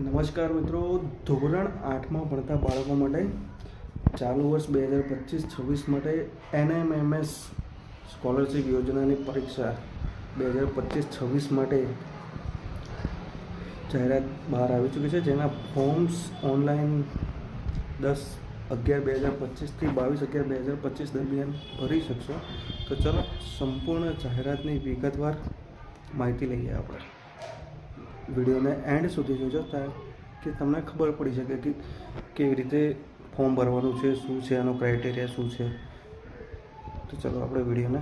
નમસ્કાર મિત્રો, ધોરણ આઠમાં ભણતા બાળકો માટે, ચાલુ વર્ષ બે હજાર પચીસ છવ્વીસ માટે એનએમએમએસ સ્કોલરશિપ યોજનાની પરીક્ષા બે હજાર પચીસ છવ્વીસ માટે જાહેરાત બહાર આવી ચૂકી છે, જેના ફોર્મ્સ ઓનલાઈન દસ અગિયાર બે હજાર પચીસથી બાવીસ અગિયાર બે હજાર પચીસ દરમિયાન ભરી શકશો. તો ચલો, સંપૂર્ણ જાહેરાતની વિગતવાર માહિતી લઈએ આપણે. વિડીયોને એન્ડ સુધી જોજો કે તમને ખબર પડી શકે કે કેવી રીતે ફોર્મ ભરવાનું છે, શું છે, એનો ક્રાઇટેરિયા શું છે. તો ચલો આપણે વિડીયોને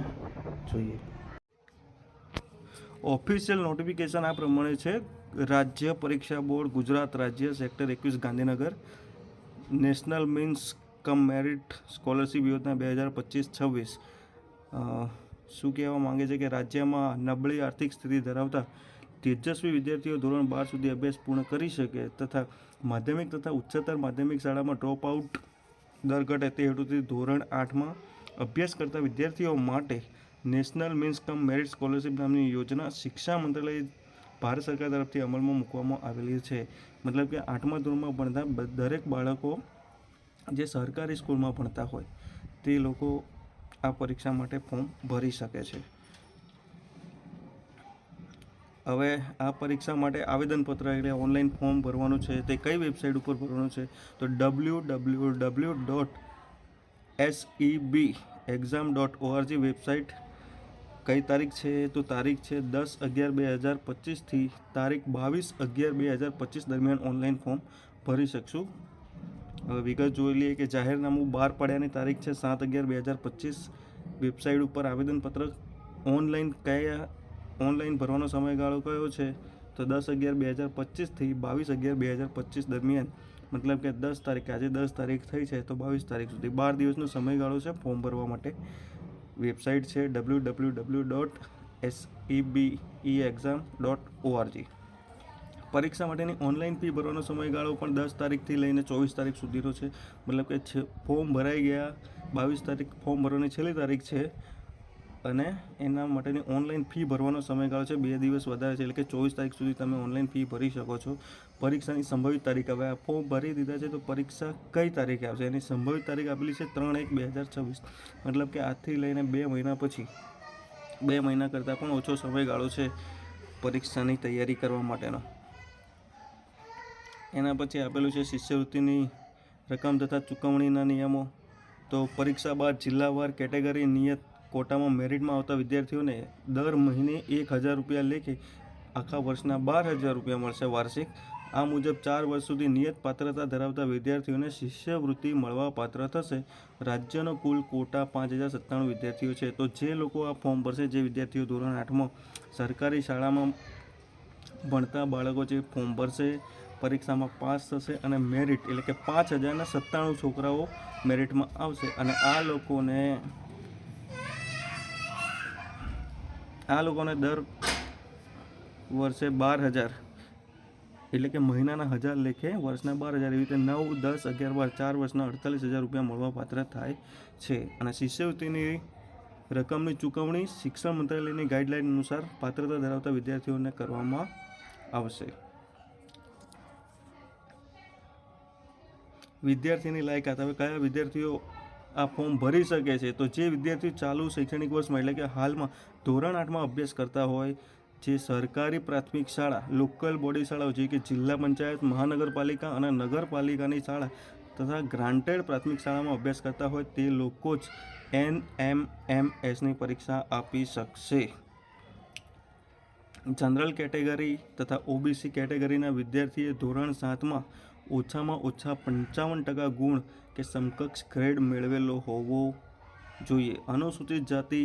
જોઈએ. ઓફિશિયલ નોટિફિકેશન આ પ્રમાણે છે, રાજ્ય પરીક્ષા બોર્ડ, ગુજરાત રાજ્ય, સેક્ટર એકવીસ, Gandhinagar, national means cum merit scholarship યોજના બે હજાર પચીસ, છવ્વીસ. શું કહેવા માંગે છે કે રાજ્યમાં નબળી આર્થિક સ્થિતિ ધરાવતા તેજસ્વી વિદ્યાર્થીઓ ધોરણ બાર સુધી અભ્યાસ પૂર્ણ કરી શકે તથા માધ્યમિક તથા ઉચ્ચતર માધ્યમિક શાળામાં ડ્રોપ આઉટ દર ઘટે તે હેતુથી ધોરણ આઠમાં અભ્યાસ કરતા વિદ્યાર્થીઓ માટે national means cum merit scholarship નામની યોજના શિક્ષા મંત્રાલય ભારત સરકાર તરફથી અમલમાં મૂકવામાં આવેલી છે. મતલબ કે આઠમા ધોરણમાં ભણતા દરેક બાળકો જે સરકારી સ્કૂલમાં ભણતા હોય તે લોકો આ પરીક્ષા માટે ફોર્મ ભરી શકે છે. હવે આ પરીક્ષા માટે આવેદનપત્ર એટલે ઓનલાઈન ફોર્મ ભરવાનું છે, તે કઈ વેબસાઇટ ઉપર ભરવાનું છે? તો W W W dot S B exam dot ORG website. કઈ તારીખ છે? તો તારીખ છે દસ અગિયાર બે હજાર પચીસથી તારીખ બાવીસ અગિયાર બે હજાર પચીસ દરમિયાન ઓનલાઈન ફોર્મ ભરી શકશું. હવે વિગત જોઈ લઈએ કે જાહેરનામું બહાર પડ્યાની તારીખ છે સાત અગિયાર બે હજાર પચીસ. વેબસાઇટ ઉપર આવેદનપત્ર. ઓનલાઈન કયા ઓનલાઈન ભરવાનો સમયગાળો કયો છે? તો દસ અગિયાર બે હજાર પચીસથી બાવીસ અગિયાર બે હજાર પચીસ દરમિયાન. મતલબ કે દસ તારીખ, આજે દસ તારીખ થઈ છે, તો બાવીસ તારીખ સુધી. બાર દિવસનો સમયગાળો છે ફોર્મ ભરવા માટે. વેબસાઇટ છે W W W dot S B E exam dot ORG પરીક્ષા માટેની ઓનલાઈન ફી ભરવાનો સમયગાળો પણ દસ તારીખથી લઈને ચોવીસ તારીખ સુધીનો છે. મતલબ કે ફોર્મ ભરાઈ ગયા, બાવીસ તારીખ ફોર્મ ભરવાની છેલ્લી તારીખ છે. અને એના માટેની ઓનલાઈન ફી ભરવાનો સમયગાળો છે. બે દિવસ વધારે છે, એટલે કે ચોવીસ તારીખ સુધી તમે ઓનલાઈન ફી ભરી શકો છો. પરીક્ષાની સંભવિત તારીખ હવે આ ફોર્મ ભરી દીધા છે, તો પરીક્ષા કઈ તારીખે આવશે? એની સંભવિત તારીખ આપેલી છે ત્રણ એક બે હજાર છવ્વીસ. મતલબ કે આજથી લઈને બે મહિના પછી, બે મહિના કરતાં પણ ઓછો સમયગાળો છે પરીક્ષાની તૈયારી કરવા માટેનો. એના પછી આપેલું છે શિષ્યવૃત્તિની રકમ તથા ચૂકવણીના નિયમો. તો પરીક્ષા બાદ જિલ્લાવાર કેટેગરી નિયત કોટામાં મેરિટમાં આવતા વિદ્યાર્થીઓને દર મહિને એક હજાર રૂપિયા લેખે આખા વર્ષના બાર હજાર રૂપિયા મળશે વાર્ષિક. આ મુજબ ચાર વર્ષ સુધી નિયત પાત્રતા ધરાવતા વિદ્યાર્થીઓને શિષ્યવૃત્તિ મળવા પાત્ર થશે. રાજ્યનો કુલ કોટા પાંચ હજાર સત્તાણું વિદ્યાર્થીઓ છે. તો જે લોકો આ ફોર્મ ભરશે, જે વિદ્યાર્થીઓ ધોરણ આઠમાં સરકારી શાળામાં ભણતા બાળકો જે ફોર્મ ભરશે, પરીક્ષામાં પાસ થશે અને મેરિટ એટલે કે પાંચ હજારના સત્તાણું છોકરાઓ મેરિટમાં આવશે. અને આ લોકોને આ લોકોને દર વર્ષે બાર હજાર, એટલે કે મહિનાના હજાર લેખે વર્ષના બાર હજાર એવી રીતે નવ, દસ, અગિયાર, બાર, ચાર વર્ષના અડતાલીસ હજાર રૂપિયા મળવા પાત્ર થાય છે. અને શિષ્યવૃત્તિની રકમની ચૂકવણી શિક્ષણ મંત્રાલયની ગાઈડલાઈન અનુસાર પાત્રતા ધરાવતા વિદ્યાર્થીઓને કરવામાં આવશે. વિદ્યાર્થીની લાયકાત. હવે કયા વિદ્યાર્થીઓ આ ફોર્મ ભરી શકે છે. તો જે વિદ્યાર્થીઓ ચાલુ શૈક્ષણિક વર્ષમાં એટલે કે હાલમાં ધોરણ આઠમાં અભ્યાસ કરતા હોય, જે સરકારી પ્રાથમિક શાળા, લોકલ બોડી શાળાઓ જે કે જિલ્લા પંચાયત, મહાનગરપાલિકા અને નગરપાલિકાની શાળા તથા ગ્રાન્ટેડ પ્રાથમિક શાળામાં અભ્યાસ કરતા હોય, તે લોકો જ એન એમ એમ એસની પરીક્ષા આપી શકશે. જનરલ કેટેગરી તથા ઓબીસી કેટેગરીના વિદ્યાર્થીએ ધોરણ સાતમાં ઓછામાં ઓછા પંચાવન ટકા ગુણ કે સમકક્ષ ગ્રેડ મેળવેલો હોવો જોઈએ. અનુસૂચિત જાતિ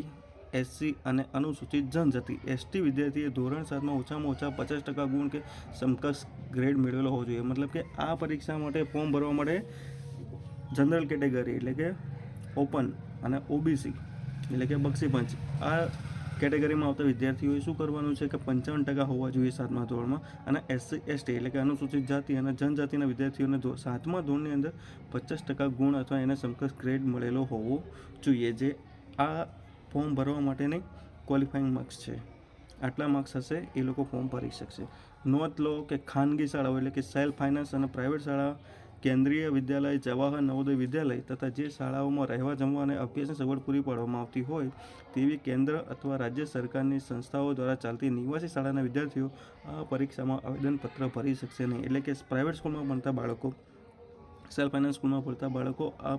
એસસી અને અનુસૂચિત જનજાતિ. એસટી વિદ્યાર્થીએ ધોરણ સાતમાં ઓછામાં ઓછા પચાસ ટકા ગુણ કે સમકક્ષ ગ્રેડ મેળવેલો હોવો જોઈએ. મતલબ કે આ પરીક્ષા માટે ફોર્મ ભરવા માટે જનરલ કેટેગરી એટલે કે ઓપન અને ઓબીસી એટલે કે બક્ષી પંચ. આ કેટેગરીમાં આવતા વિદ્યાર્થીઓએ શું કરવાનું છે કે પંચાવન ટકા હોવા જોઈએ સાતમા ધોરણમાં અને એસસી, એસટી એટલે કે અનુસૂચિત જાતિ અને જનજાતિના વિદ્યાર્થીઓને સાતમા ધોરણની અંદર પચાસ ટકા ગુણ અથવા એને સમકક્ષ ગ્રેડ મળેલો હોવો જોઈએ જે આ ફોર્મ ભરવા માટેની ક્વોલિફાઈંગ માર્ક્સ છે. આટલા માર્ક્સ હશે, એ લોકો ફોર્મ ભરી શકશે. નોંધ લો કે ખાનગી શાળાઓ એટલે કે સેલ્ફ ફાઇનાન્સ અને પ્રાઇવેટ શાળા કેન્દ્રીય વિદ્યાલય, જવાહર નવોદય વિદ્યાલય તથા જે શાળાઓમાં રહેવા જમવા અને અભ્યાસની સગવડ પૂરી પાડવામાં આવતી હોય તેવી કેન્દ્ર અથવા રાજ્ય સરકારની સંસ્થાઓ દ્વારા ચાલતી નિવાસી શાળાના વિદ્યાર્થીઓ આ પરીક્ષામાં આવેદનપત્ર ભરી શકશે નહીં. એટલે કે પ્રાઇવેટ સ્કૂલમાં ભણતા બાળકો, સેલ્ફ ફાઇનાન્સ સ્કૂલમાં ભણતા બાળકો આ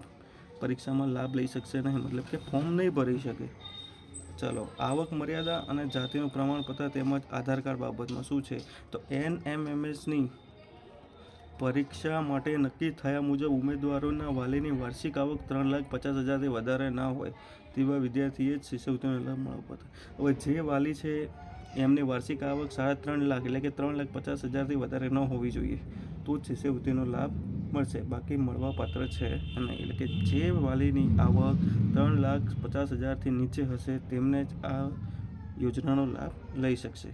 પરીક્ષામાં લાભ લઈ શકશે નહીં. મતલબ કે ફોર્મ નહીં ભરી શકે. ચલો, આવક, મર્યાદા અને જાતિનું પ્રમાણપત્ર તેમજ આધાર કાર્ડ બાબતમાં શું છે? તો એન એમ એમ એસની પરીક્ષા માટે નક્કી થયા મુજબ ઉમેદવારોના વાલીની વાર્ષિક આવક ત્રણ લાખ પચાસ હજારથી વધારે ના હોય તેવા વિદ્યાર્થીએ જ શિષ્યવૃત્તિનો લાભ મળવો હવે જે વાલી છે, એમની વાર્ષિક આવક સાડા ત્રણ લાખ એટલે કે ત્રણ લાખ પચાસ હજારથી વધારે ન હોવી જોઈએ, તો જ શિષ્યવૃત્તિનો લાભ મળશે. બાકી મળવાપાત્ર છે નહીં, એટલે કે જે વાલીની આવક ત્રણ લાખ પચાસ હજારથી નીચે હશે, તેમને જ આ યોજનાનો લાભ લઈ શકશે.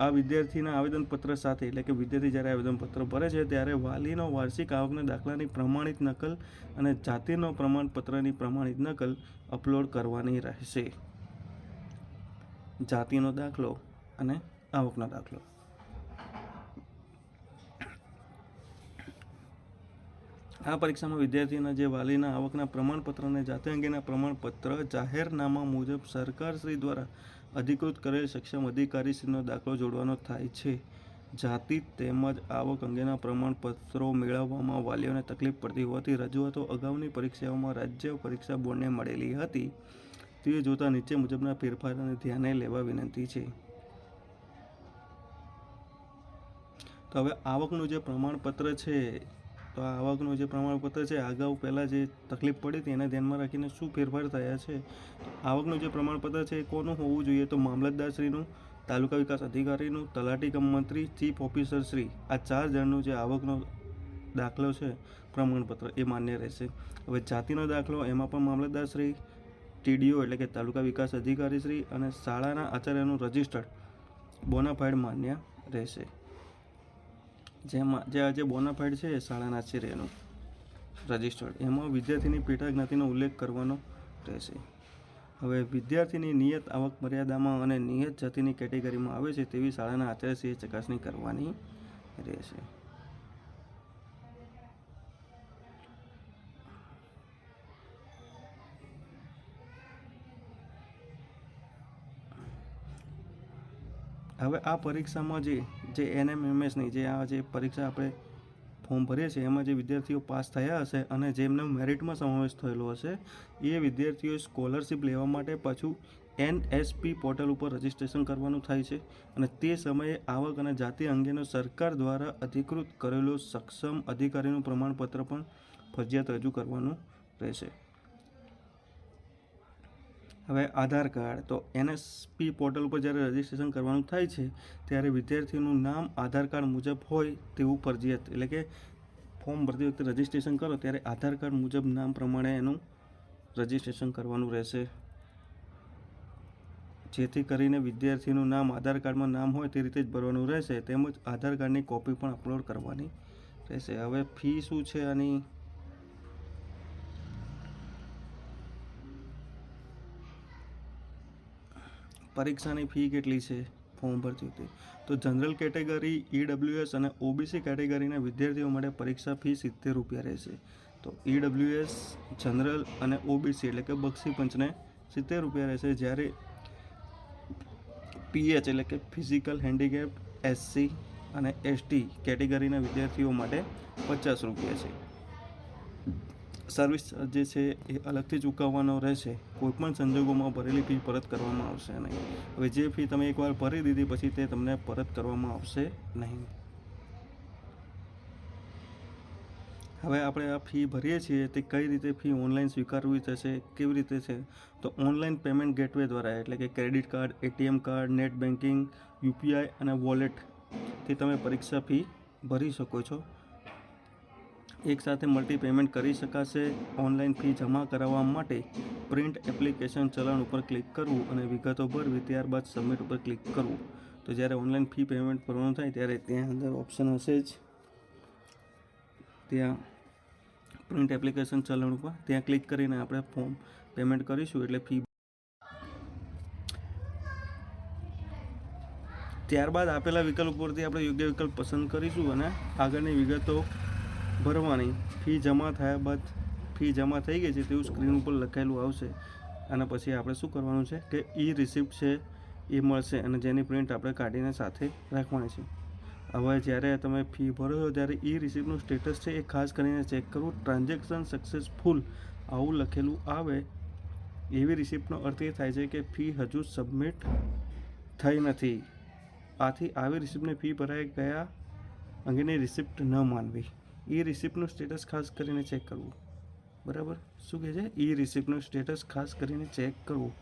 આ વિદ્યાર્થીના આવેદનપત્ર સાથે, એટલે કે વિદ્યાર્થી જ્યારે આવેદનપત્ર ભરે છે, ત્યારે વાલીનો વાર્ષિક આવકના દાખલાની પ્રમાણિત નકલ અને જાતિનો પ્રમાણપત્રની પ્રમાણિત નકલ અપલોડ કરવાની રહેશે. જાતિનો દાખલો અને આવકનો દાખલો. આ પરીક્ષામાં વિદ્યાર્થીના જે વાલીના આવકના પ્રમાણપત્ર અને જાતિ અંગેના પ્રમાણપત્ર જાહેરનામા મુજબ સરકારશ્રી દ્વારા અધિકૃત કરેલ સક્ષમ અધિકારીશ્રીનો દાખલો જોડવાનો થાય છે. જાતિ તેમજ આવક અંગેના પ્રમાણપત્રો મેળવવામાં વાલીઓને તકલીફ પડતી હોવાથી રજૂઆતો અગાઉની પરીક્ષાઓમાં રાજ્ય પરીક્ષા બોર્ડને મળેલી હતી. તે જોતાં નીચે મુજબના ફેરફારોને ધ્યાને લેવા વિનંતી છે. તો હવે આવકનું જે પ્રમાણપત્ર છે તો આ આવકનું જે પ્રમાણપત્ર છે, અગાઉ પહેલાં જે તકલીફ પડી હતી એને ધ્યાનમાં રાખીને શું ફેરફાર થયા છે? આવકનું જે પ્રમાણપત્ર છે એ કોનું હોવું જોઈએ? તો મામલતદારશ્રીનું તાલુકા વિકાસ અધિકારીનું, તલાટી કમ મંત્રી, ચીફ ઓફિસર શ્રી, આ ચાર જણનું જે આવકનો દાખલો છે, પ્રમાણપત્ર એ માન્ય રહેશે. હવે જાતિનો દાખલો, એમાં પણ મામલતદારશ્રી ટીડીઓ એટલે કે તાલુકા વિકાસ અધિકારી શ્રી અને શાળાના આચાર્યનું રજિસ્ટર્ડ બોનાફાઇડ માન્ય રહેશે. જેમાં જે આજે બોનાફાઇડ છે શાળાના આચાર્યનું રજિસ્ટર્ડ એમાં વિદ્યાર્થીની પેટા જ્ઞાતિનો ઉલ્લેખ કરવાનો રહેશે. હવે વિદ્યાર્થીની નિયત આવક મર્યાદામાં અને નિયત જાતિની કેટેગરીમાં આવે છે તેવી શાળાના આચાર્યશ્રીએ ચકાસણી કરવાની રહેશે. હવે આ પરીક્ષામાં જે જે એનએમએમએસની જે આ જે પરીક્ષા આપણે ફોર્મ ભરીએ છીએ, એમાં જે વિદ્યાર્થીઓ પાસ થયા હશે અને જેમને મેરિટમાં સમાવેશ થયેલો હશે, એ વિદ્યાર્થીઓ સ્કોલરશિપ લેવા માટે પાછું એનએસપી પોર્ટલ ઉપર રજીસ્ટ્રેશન કરવાનું થાય છે અને તે સમયે આવક અને જાતિ અંગેનો સરકાર દ્વારા અધિકૃત કરેલો સક્ષમ અધિકારીનું પ્રમાણપત્ર પણ ફરજિયાત રજૂ કરવાનું રહેશે. હવે આધાર કાર્ડ, તો એનએસપી પોર્ટલ ઉપર જ્યારે રજિસ્ટ્રેશન કરવાનું થાય છે, ત્યારે વિદ્યાર્થીનું નામ, આધાર કાર્ડ મુજબ હોય તેવું ફરજિયાત, એટલે કે ફોર્મ ભરતી વખતે રજિસ્ટ્રેશન કરો, ત્યારે આધાર કાર્ડ મુજબ નામ પ્રમાણે એનું રજિસ્ટ્રેશન કરવાનું રહેશે. જેથી કરીને વિદ્યાર્થીનું નામ, આધાર કાર્ડમાં નામ હોય તે રીતે જ ભરવાનું રહેશે, તેમજ આધાર કાર્ડની કોપી પણ અપલોડ કરવાની રહેશે. હવે ફી શું છે, આની પરીક્ષાની ફી કેટલી છે? ફોર્મ ભરતી હતી. તો જનરલ કેટેગરી ઈડબ્લ્યુએસ અને ઓબીસી કેટેગરીના વિદ્યાર્થીઓ માટે પરીક્ષા ફી સિત્તેર રૂપિયા રહેશે. તો ઈડબ્લ્યુએસ જનરલ અને ઓબીસી એટલે કે બક્ષી પંચને સિત્તેર રૂપિયા રહેશે. જ્યારે પીએચ એટલે કે ફિઝિકલ હેન્ડીકેપ એસસી અને એસટી કેટેગરીના વિદ્યાર્થીઓ માટે પચાસ રૂપિયા છે. સર્વિસ જે છે એ અલગથી ચૂકવવાનો રહેશે. કોઈપણ સંજોગોમાં ભરેલી ફી પરત કરવામાં આવશે નહીં. હવે જે ફી તમે એકવાર ભરી દીધી, પછી તે તમને પરત કરવામાં આવશે નહીં. હવે આપણે આ ફી ભરીએ છીએ, તે કઈ રીતે ફી ઓનલાઈન સ્વીકારવી થશે, કેવી રીતે છે? તો ઓનલાઈન પેમેન્ટ ગેટવે દ્વારા, એટલે કે credit card, ATM card, net banking, UPI અને વોલેટથી તમે પરીક્ષા ફી ભરી શકો છો. એકસાથે મલ્ટી પેમેન્ટ કરી શકાશે. ઓનલાઈન ફી જમા કરાવવા માટે પ્રિન્ટ એપ્લિકેશન ચલણ ઉપર ક્લિક કરવું અને વિગતો ભરવી ત્યારબાદ સબમિટ ઉપર ક્લિક કરવું. તો જ્યારે ઓનલાઈન ફી પેમેન્ટ કરવાનું થાય ત્યારે ત્યાં અંદર ઓપ્શન હશે જ. ત્યાં પ્રિન્ટ એપ્લિકેશન ચલણ ઉપર ત્યાં ક્લિક કરીને આપણે ફોર્મ પેમેન્ટ કરીશું એટલે ફી ત્યારબાદ આપેલા વિકલ્પ ઉપરથી આપણે યોગ્ય વિકલ્પ પસંદ કરીશું અને આગળની વિગતો ભરવાની ફી જમા થયા બાદ ફી જમા થઈ ગઈ છે તેવું સ્ક્રીન ઉપર લખેલું આવશે. અને પછી આપણે શું કરવાનું છે કે ઈ રિસિપ્ટ છે એ મળશે અને જેની પ્રિન્ટ આપણે કાઢીને સાથે રાખવાની છે. હવે જ્યારે તમે ફી ભરો છો ત્યારે ઈ રિસિપ્ટનું સ્ટેટસ છે એ ખાસ કરીને ચેક કરવું ટ્રાન્ઝેક્શન સક્સેસફુલ આવું લખેલું આવે એવી રિસિપ્ટનો અર્થ એ થાય છે કે ફી હજુ સબમિટ થઈ નથી. આથી આવી રિસિપ્ટને ફી ભરાઈ ગયા અંગેની રિસિપ્ટ ન માનવી. એ રિસિપ્ટનું સ્ટેટસ ખાસ કરીને ચેક કરવું. બરાબર? શું કહે છે? એ રિસિપ્ટનું સ્ટેટસ ખાસ કરીને ચેક કરવું.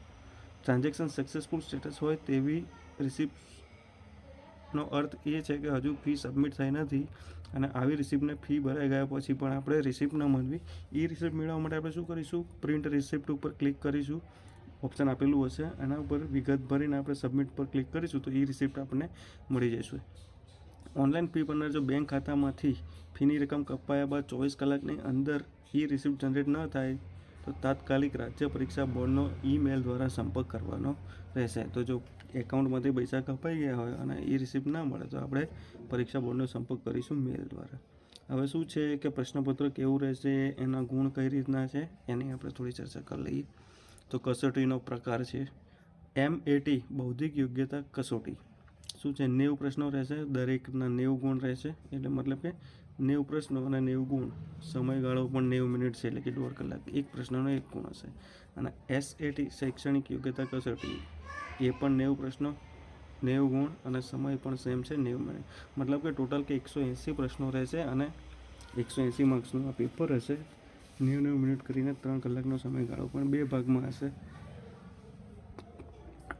ટ્રાન્ઝેક્શન સક્સેસફુલ સ્ટેટસ હોય તેવી રિસિપ્ટનો અર્થ એ છે કે હજુ ફી સબમિટ થઈ નથી અને આવી રિસિપ્ટને ફી ભરાઈ ગયા પછી પણ આપણે રિસિપ્ટ ન મળવી. એ રિસિપ્ટ મેળવવા માટે આપણે શું કરીશું? પ્રિન્ટ રિસિપ્ટ ઉપર ક્લિક કરીશું. ઓપ્શન આપેલું હશે. એના ઉપર વિગત ભરીને આપણે સબમિટ પર ક્લિક કરીશું તો એ રિસિપ્ટ આપણને મળી જશે. ઓનલાઈન ફી ભરનાર જો બેંક ખાતામાંથી ફીની રકમ કપાયા બાદ ચોવીસ કલાકની અંદર ઈ રિસિપ્ટ જનરેટ ન થાય, તો તાત્કાલિક રાજ્ય પરીક્ષા બોર્ડનો ઈમેલ દ્વારા સંપર્ક કરવાનો રહેશે. તો જો એકાઉન્ટમાંથી પૈસા કપાઈ ગયા હોય અને ઈ રિસિપ્ટ ના મળે, તો આપણે પરીક્ષા બોર્ડનો સંપર્ક કરીશું મેલ દ્વારા. હવે શું છે કે પ્રશ્નપત્ર કેવું રહેશે, એના ગુણ કઈ રીતના છે, એની આપણે થોડી ચર્ચા કરી લઈએ. તો કસોટીનો પ્રકાર છે એમ એટી બૌદ્ધિક યોગ્યતા કસોટી. શું છે, નેવું પ્રશ્નો રહેશે, દરેકના નેવું ગુણ રહેશે, એટલે મતલબ કે નેવું પ્રશ્નો અને નેવું ગુણ. સમયગાળો પણ નેવું મિનિટ છે એટલે કે દોઢ કલાક એક પ્રશ્નનો એક ગુણ હશે. અને એસએટી શૈક્ષણિક યોગ્યતા કસોટી. એ પણ નેવું પ્રશ્નો, નેવું ગુણ અને સમય પણ સેમ છે, નેવું મિનિટ. મતલબ કે ટોટલ કે એકસો એંસી પ્રશ્નો રહેશે અને એકસો એંસી માર્ક્સનું આ પેપર હશે. નેવું નેવું મિનિટ કરીને ત્રણ કલાકનો સમયગાળો પણ બે ભાગમાં હશે.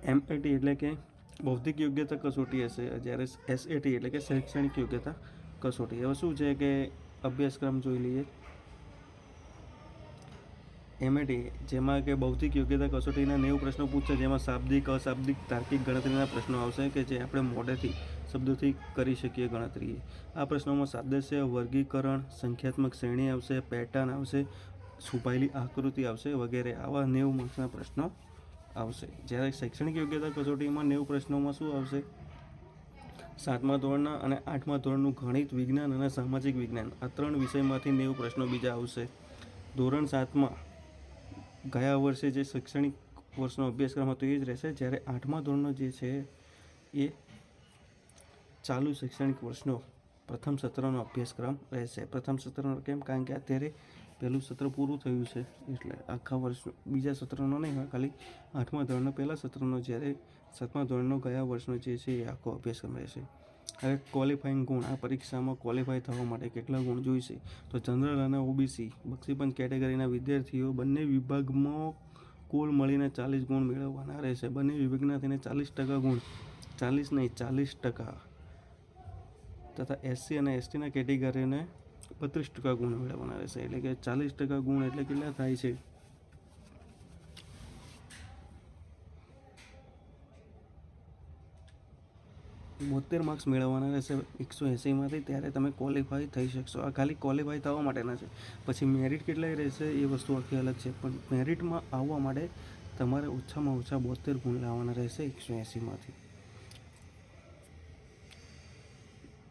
એમએટી એટલે કે બૌદ્ધિક યોગ્યતા કસોટી હશે. જ્યારે એસએટી એટલે કે શૈક્ષણિક યોગ્યતા કસોટી હવે શું છે કે અભ્યાસક્રમ જોઈ લઈએ. એમએટી જેમાં કે બૌદ્ધિક યોગ્યતા કસોટીના નેવું પ્રશ્નો પૂછશે જેમાં શાબ્દિક, અશાબ્દિક, તાર્કિક ગણતરીના પ્રશ્નો આવશે કે જે આપણે મોઢેથી, શબ્દોથી કરી શકીએ ગણતરી આ પ્રશ્નોમાં સાદૃશ્ય વર્ગીકરણ, સંખ્યાત્મક શ્રેણી આવશે પેટર્ન આવશે, છુપાયેલી આકૃતિ આવશે વગેરે આવા નેવું માર્ક્સના પ્રશ્નો આવશે. જ્યારે શૈક્ષણિક યોગ્યતા કસોટીમાં નેવું પ્રશ્નોમાં શું આવશે? સાતમા ધોરણના અને આઠમા ધોરણનું ગણિત વિજ્ઞાન અને સામાજિક વિજ્ઞાન. આ ત્રણ વિષયમાંથી નેવું પ્રશ્નો બીજા આવશે. ધોરણ સાતમાં ગયા વર્ષે જે શૈક્ષણિક વર્ષનો અભ્યાસક્રમ હતો એ જ રહેશે. જ્યારે આઠમા ધોરણનો જે છે એ ચાલુ શૈક્ષણિક વર્ષનો પ્રથમ સત્રનો અભ્યાસક્રમ રહેશે. પ્રથમ સત્રનો કેમ? કારણ કે અત્યારે પહેલું સત્ર પૂરું થયું છે. એટલે આખા વર્ષ બીજા સત્રનો નહીં હોય, ખાલી આઠમા ધોરણનો પહેલા સત્રનો જ્યારે સાતમા ધોરણનો ગયા વર્ષનો જે છે એ આખો અભ્યાસક્રમ રહેશે? હવે ક્વોલિફાઈંગ ગુણ, આ પરીક્ષામાં ક્વોલિફાય થવા માટે કેટલા ગુણ જોઈશે? તો જનરલ અને ઓબીસી બક્ષીપંચ કેટેગરીના વિદ્યાર્થીઓ બંને વિભાગમાં કુલ મળીને ચાલીસ ગુણ મેળવવાના રહેશે. બંને વિભાગના થઈને ચાલીસ ટકા ગુણ. ચાલીસ નહીં, ચાલીસ ટકા. તથા એસસી અને એસટીના કેટેગરીને બત્રીસ ટકા ગુણ મેળવવાના રહેશે. એટલે કે ચાલીસ ટકા ગુણ એટલે કેટલા થાય છે? બોતેર માર્ક્સ મેળવવાના રહેશે, એકસો એંસીમાંથી ત્યારે તમે ક્વોલિફાય થઈ શકશો. આ ખાલી ક્વોલિફાય થવા માટેના છે. પછી મેરિટ કેટલાય રહેશે એ વસ્તુ આખી અલગ છે. પણ મેરિટમાં આવવા માટે તમારે ઓછામાં ઓછા બોતેર ગુણ લાવવાના રહેશે એકસો એંસીમાંથી.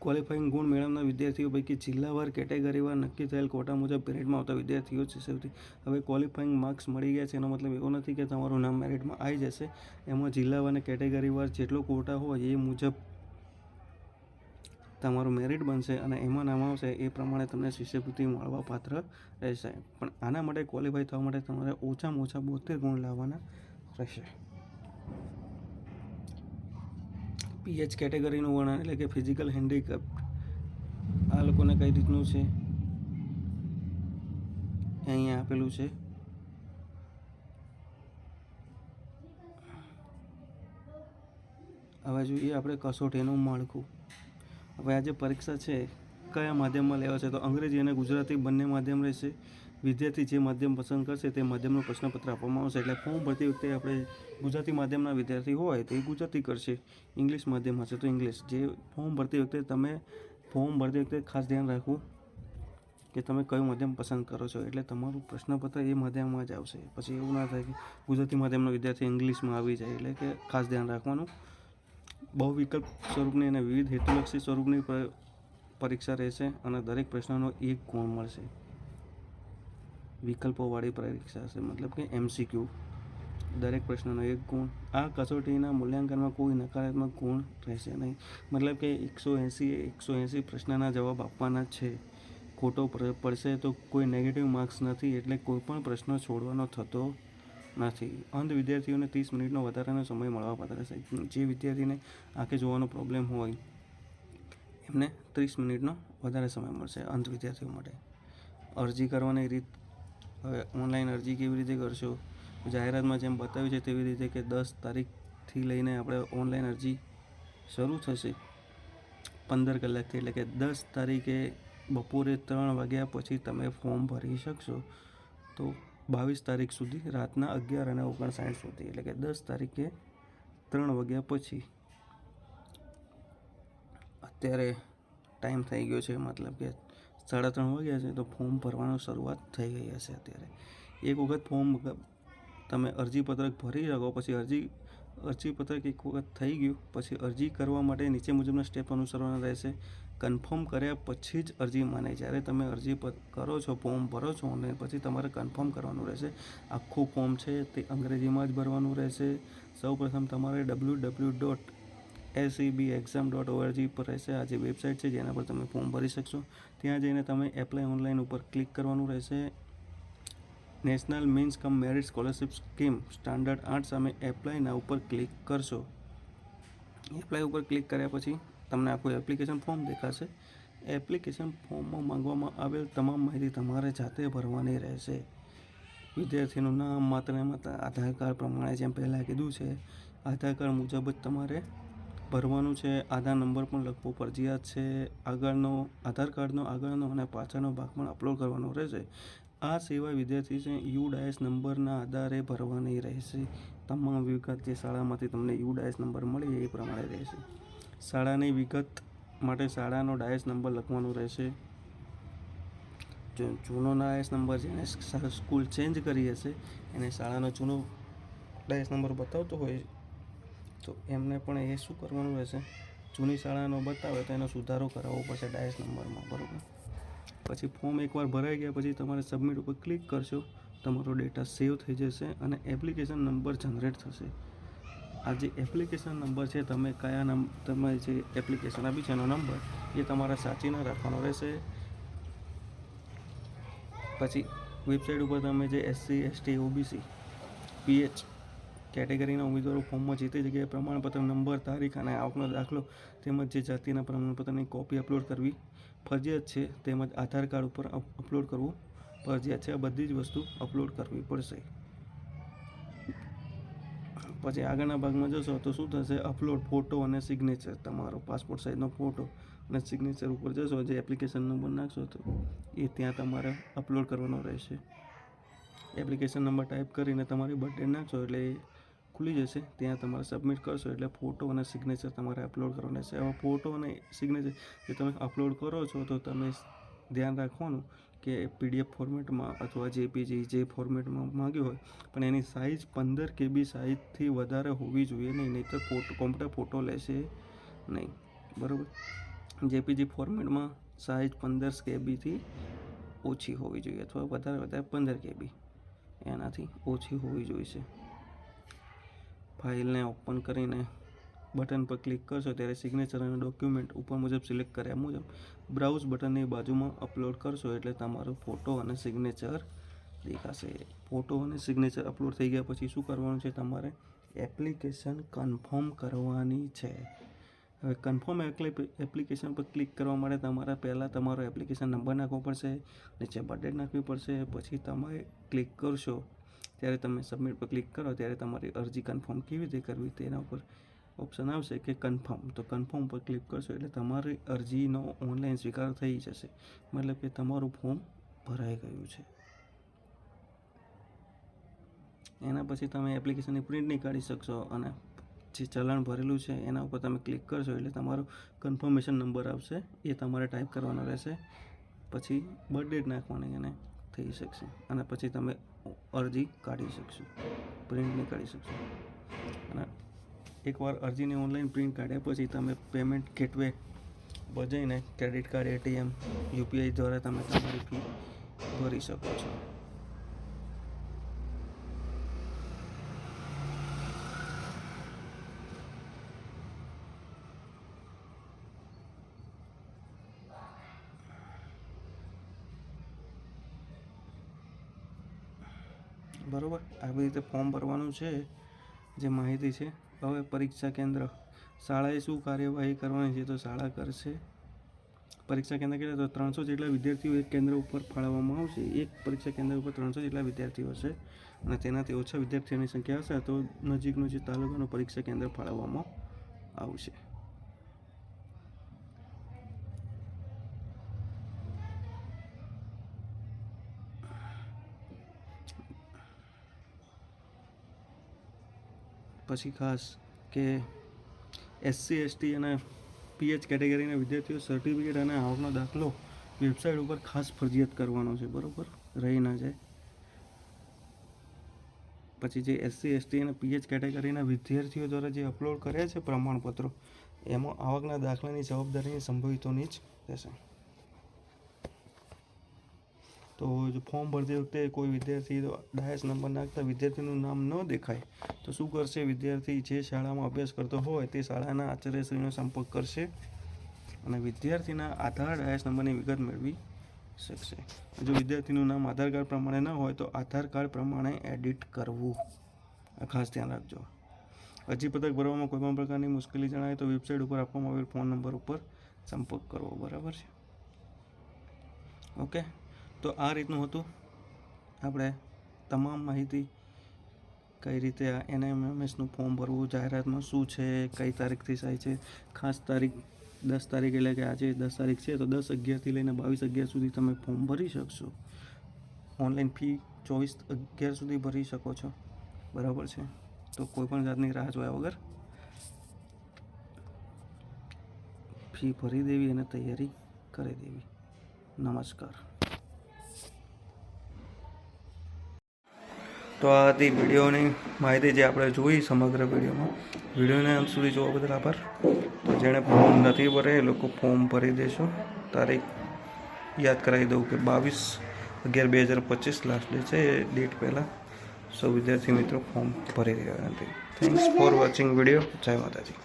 ક્વોલિફાઈંગ ગુણ મેળવનાર વિદ્યાર્થીઓ પૈકી જિલ્લાવાર કેટેગરીવાર નક્કી થયેલ કોટા મુજબ મેરિટમાં આવતા વિદ્યાર્થીઓ છે સૌથી. હવે ક્વોલિફાઈંગ માર્ક્સ મળી ગયા છે એનો મતલબ એવો નથી કે તમારું નામ મેરિટમાં આવી જશે. એમાં જિલ્લાવાર અને કેટેગરીવાર જેટલો કોટા હોય એ મુજબ તમારું મેરિટ બનશે અને એમાં નામ આવશે, એ પ્રમાણે તમને શિષ્યવૃત્તિ મળવા પાત્ર રહેશે. પણ આના માટે ક્વોલિફાય થવા માટે તમારે ઓછામાં ઓછા બોતેર ગુણ લાવવાના રહેશે. પીએચ કેટેગરીનું વર્ણન એટલે કે ફિઝિકલ હેન્ડીકેપ આ લોકોને કઈ રીતનું છે? અહીંયા આપેલું છે. હવે જોઈએ આપણે કસોટીનું માળખું. હવે આ જે પરીક્ષા છે, કયા માધ્યમમાં લેવા છે? તો અંગ્રેજી અને ગુજરાતી બંને માધ્યમ રહેશે. વિદ્યાર્થી જે માધ્યમ પસંદ કરશે તે માધ્યમનું પ્રશ્નપત્ર આપવામાં આવશે. એટલે ફોર્મ ભરતી વખતે આપણે ગુજરાતી માધ્યમના વિદ્યાર્થી હોય તો એ ગુજરાતી કરશે. ઇંગ્લિશ માધ્યમ હશે તો ઇંગ્લિશ. જે ફોર્મ ભરતી વખતે તમે ફોર્મ ભરતી વખતે ખાસ ધ્યાન રાખવું કે તમે કયું માધ્યમ પસંદ કરો છો. એટલે તમારું પ્રશ્નપત્ર એ માધ્યમમાં જ આવશે. પછી એવું ના થાય કે ગુજરાતી માધ્યમનો વિદ્યાર્થી ઇંગ્લિશમાં આવી જાય. એટલે કે ખાસ ધ્યાન રાખવાનું બહુવિકલ્પ સ્વરૂપની અને વિવિધ હેતુલક્ષી સ્વરૂપની પરીક્ષા રહેશે અને દરેક પ્રશ્નનો એક ગુણ મળશે. વિકલ્પોવાળી પરીક્ષા હશે, મતલબ કે એમસીક્યુ. દરેક પ્રશ્નનો એક ગુણ આ કસોટીના મૂલ્યાંકનમાં કોઈ નકારાત્મક ગુણ રહેશે નહીં. મતલબ કે એકસો એંસી એકસો એંસી પ્રશ્નના જવાબ આપવાના છે. ખોટો પડશે તો કોઈ નેગેટિવ માર્ક્સ નથી એટલે કોઈ પણ પ્રશ્ન છોડવાનો થતો નથી અંધ વિદ્યાર્થીઓને ત્રીસ મિનિટનો વધારાનો સમય મળવા પાત્ર છે. જે વિદ્યાર્થીને આંખે જોવાનો પ્રોબ્લેમ હોય, એમને ત્રીસ મિનિટનો વધારે સમય મળશે અંધ વિદ્યાર્થીઓ માટે. અરજી કરવાની રીત, હવે ઓનલાઈન અરજી કેવી રીતે કરશો? જાહેરાતમાં જેમ બતાવ્યું છે તેવી રીતે કે દસ તારીખથી લઈને આપણે ઓનલાઈન અરજી શરૂ થશે પંદર કલાકથી. એટલે કે દસ તારીખે બપોરે ત્રણ વાગ્યા પછી તમે ફોર્મ ભરી શકશો. તો બાવીસ તારીખ સુધી રાતના અગિયાર અને ઓગણસાઠ સુધી, એટલે કે દસ તારીખે ત્રણ વાગ્યા પછી. અત્યારે ટાઈમ થઈ ગયો છે, મતલબ કે સાડા ત્રણ વાગ્યા છે, તો ફોર્મ ભરવાનું શરૂઆત થઈ ગઈ હશે અત્યારે. એક વખત ફોર્મ તમે અરજીપત્રક ભરી શકો, પછી અરજી અરજીપત્રક એક વખત થઈ ગયું, પછી અરજી કરવા માટે નીચે મુજબના સ્ટેપ અનુસરવાના રહેશે. કન્ફર્મ કર્યા પછી જ અરજી માને. જ્યારે તમે અરજી કરો છો ફોર્મ ભરો છો અને પછી તમારે કન્ફર્મ કરવાનું રહેશે. આખું ફોર્મ છે તે અંગ્રેજીમાં જ ભરવાનું રહેશે. સૌપ્રથમ તમારે W W dot SEB exam dot ORG પર રહેશે. આ જે વેબસાઇટ છે જેના પર તમે ફોર્મ ભરી શકશો. ત્યાં જઈને તમે એપ્લાય ઓનલાઈન ઉપર ક્લિક કરવાનું રહેશે. National means cum merit scholarship scheme standard art સામે એપ્લાયના ઉપર ક્લિક કરશો. એપ્લાય ઉપર ક્લિક કર્યા પછી તમને આખું એપ્લિકેશન ફોર્મ દેખાશે? એપ્લિકેશન ફોર્મમાં માંગવામાં આવેલ તમામ માહિતી તમારે જાતે ભરવાની રહેશે. વિદ્યાર્થીનું નામ, માત્ર ને આધાર કાર્ડ પ્રમાણે જેમ પહેલાં કીધું છે, આધાર કાર્ડ મુજબ જ તમારે ભરવાનું છે. આધાર નંબર પણ લખવો ફરજિયાત છે. આગળનો, આધાર કાર્ડનો આગળનો અને પાછળનો ભાગ પણ અપલોડ કરવાનો રહેશે. આ સિવાય વિદ્યાર્થી છે યુ ડાયસ નંબરના આધારે ભરવાની રહેશે. તમામ વિગત જે શાળામાંથી તમને યુ ડાયસ નંબર મળી એ પ્રમાણે રહેશે. શાળાની વિગત માટે શાળાનો ડાયસ નંબર લખવાનો રહેશે. જૂનો ડાયસ નંબર જેને સ્કૂલ ચેન્જ કરી હશે, એને શાળાનો જૂનો ડાયસ નંબર બતાવતો હોય તો એમને પણ એ શું કરવાનું રહેશે? જૂની શાળાનો બતાવે તો એનો સુધારો કરાવવો પડશે ડાયસ નંબરમાં, બરાબર? પછી ફોર્મ એકવાર ભરાઈ ગયા પછી તમારે સબમિટ ઉપર ક્લિક કરશો, તમારો ડેટા સેવ થઈ જશે અને એપ્લિકેશન નંબર જનરેટ થશે. આ જે એપ્લિકેશન નંબર છે, તમે કયા નંબર તમે જે એપ્લિકેશન આપી છે, એનો નંબર એ તમારે સાચીને રાખવાનો રહેશે. પછી વેબસાઇટ ઉપર તમે જે એસસી એસટી ઓબીસી પીએચ કેટેગરીના ઉમેદવારો ફોર્મમાં જે તે જગ્યાએ પ્રમાણપત્ર નંબર તારીખ અને આવકનો દાખલો તેમજ જે જાતિના પ્રમાણપત્રની કોપી અપલોડ કરવી ફરજિયાત છે, તેમજ આધાર કાર્ડ ઉપર અપલોડ કરવું ફરજિયાત છે. આ બધી જ વસ્તુ અપલોડ કરવી પડશે. પછી આગળના ભાગમાં જશો તો શું થશે? અપલોડ ફોટો અને સિગ્નેચર તમારો પાસપોર્ટ સાઇઝનો ફોટો અને સિગ્નેચર ઉપર જશો, જે એપ્લિકેશન નંબર નાખશો તો એ ત્યાં તમારે અપલોડ કરવાનો રહેશે. એપ્લિકેશન નંબર ટાઈપ કરીને તમારી બર્થડે નાખશો એટલે ખુલી જશે. ત્યાં તમારે સબમિટ કરશો એટલે ફોટો અને સિગ્નેચર તમારે અપલોડ કરવાનું રહેશે. હવે ફોટો અને સિગ્નેચર જે તમે અપલોડ કરો છો તો તમે ધ્યાન રાખવાનું કે પીડીએફ ફોર્મેટમાં અથવા જેપીજી જે ફોર્મેટમાં માંગ્યું હોય, પણ એની સાઇઝ પંદર કેબી સાઇઝથી વધારે હોવી જોઈએ નહીં નહીં તો ફોટો, કોમ્પ્યુટર ફોટો લેશે નહીં. બરાબર? જેપીજી ફોર્મેટમાં સાઇઝ પંદર કેબીથી ઓછી હોવી જોઈએ અથવા વધારે વધારે પંદર કેબી એનાથી ઓછી હોવી જોઈશે. ફાઇલને ઓપન કરીને બટન પર ક્લિક કરશો ત્યારે સિગ્નેચર અને ડોક્યુમેન્ટ ઉપર મુજબ સિલેક્ટ કર્યા મુજબ બ્રાઉઝ બટનની બાજુમાં અપલોડ કરશો એટલે તમારો ફોટો અને સિગ્નેચર દેખાશે. ફોટો અને સિગ્નેચર અપલોડ થઈ ગયા પછી શું કરવાનું છે? તમારે એપ્લિકેશન કન્ફર્મ કરવાની છે. હવે કન્ફર્મ એપ્લિકેશન પર ક્લિક કરવા માટે તમારે પહેલાં તમારો એપ્લિકેશન નંબર નાખવો પડશે, નીચે બર્થડેટ નાખવી પડશે, પછી તમે ક્લિક કરશો. ત્યારે તમે સબમિટ પર ક્લિક કરો, ત્યારે તમારી અરજી કન્ફર્મ કેવી રીતે કરવી તેના ઉપર ઓપ્શન આવશે કે કન્ફર્મ તો કન્ફર્મ પર ક્લિક કરશો એટલે તમારી અરજીનો ઓનલાઈન સ્વીકાર થઈ જશે. મતલબ કે તમારું ફોર્મ ભરાઈ ગયું છે. એના પછી તમે એપ્લિકેશનની પ્રિન્ટ નીકાળી શકશો અને જે ચલણ ભરેલું છે એના ઉપર તમે ક્લિક કરશો એટલે તમારો કન્ફર્મેશન નંબર આવશે. એ તમારે ટાઈપ કરવાનો રહેશે. પછી બર્થ ડેટ નાખવાની એને થઈ શકશે. અને પછી તમે અરજી કાઢી શકશો. પ્રિન્ટ નીકાળી શકશો. અને એકવાર અરજીની ઓનલાઈન પ્રિન્ટ કાઢ્યા પછી તમે payment gateway બજાઈને credit card A T M U P I દ્વારા તમે તમારી ફી ભરી શકો છો. બરોબર? આવી રીતે ફોર્મ ભરવાનું છે, જે માહિતી છે હવે પરીક્ષા કેન્દ્ર શાળાએ શું કાર્યવાહી કરવાની છે તો શાળા કરશે? પરીક્ષા કેન્દ્ર કેટલા? તો ત્રણસો જેટલા વિદ્યાર્થીઓ એક કેન્દ્ર ઉપર ફાળવવામાં આવશે. એક પરીક્ષા કેન્દ્ર ઉપર ત્રણસો જેટલા વિદ્યાર્થીઓ હશે અને તેનાથી ઓછા વિદ્યાર્થીઓની સંખ્યા હશે. તો નજીકનું જે તાલુકાનું પરીક્ષા કેન્દ્ર ફાળવવામાં આવશે. પછી ખાસ કે એસસી એસટી અને પીએચ કેટેગરીના વિદ્યાર્થીઓ સર્ટિફિકેટ અને આવકનો દાખલો વેબસાઇટ ઉપર ખાસ ફરજિયાત કરવાનો છે, બરાબર? રહી ના જાય. પછી જે એસસી એસટી અને પીએચ કેટેગરીના વિદ્યાર્થીઓ દ્વારા જે અપલોડ કર્યા છે પ્રમાણપત્રો, એમાં આવકના દાખલાની જવાબદારી સંભવિતોની જ રહેશે. તો ફોર્મ ભરતી વખતે કોઈ વિદ્યાર્થી ડાયસ નંબર નાખતા વિદ્યાર્થીનું નામ ન દેખાય. તો શું કરશે? વિદ્યાર્થી જે શાળામાં અભ્યાસ કરતો હોય તે શાળાના આચાર્યશ્રીનો સંપર્ક કરશે અને વિદ્યાર્થીના આધાર ડાયસ નંબરની વિગત મેળવી શકશે. જો વિદ્યાર્થીનું નામ આધાર કાર્ડ પ્રમાણે ન હોય તો આધાર કાર્ડ પ્રમાણે એડિટ કરવું. આ ખાસ ધ્યાન રાખજો. અરજી પત્રક ભરવામાં કોઈ પણ પ્રકારની મુશ્કેલી જણાય તો વેબસાઇટ ઉપર આપવામાં આવેલ ફોન નંબર ઉપર સંપર્ક કરવો. બરાબર છે? ઓકે? તો આ રીતનું હતું. આપણે તમામ માહિતી કઈ રીતે આ એનએમએમએસનું ફોર્મ ભરવું, જાહેરાતમાં શું છે, કઈ તારીખથી થાય છે, ખાસ તારીખ દસ તારીખ એટલે કે આજે દસ તારીખ છે, તો દસ અગિયારથી લઈને બાવીસ અગિયાર સુધી તમે ફોર્મ ભરી શકશો. ઓનલાઈન ફી ચોવીસ અગિયાર સુધી ભરી શકો છો. બરાબર છે? તો કોઈ પણ જાતની રાહ જોયા વગર ફી ભરી દેવી અને તૈયારી કરી દેવી. નમસ્કાર. તો આ હતી વિડીયોની માહિતી જે આપણે જોઈ સમગ્ર વિડીયોમાં. વિડીયોને અંત સુધી જોવા બદલ આભાર. તો જેણે ફોર્મ નથી ભરે એ લોકો ફોર્મ ભરી દેશો. તારીખ યાદ કરાવી દઉં કે બાવીસ અગિયાર બે હજાર પચીસ લાસ્ટ ડે છે. એ ડેટ પહેલાં સૌ વિદ્યાર્થી મિત્રો ફોર્મ ભરી રહ્યા નથી. થેન્ક્સ ફોર વોચિંગ વીડિયો જય માતાજી.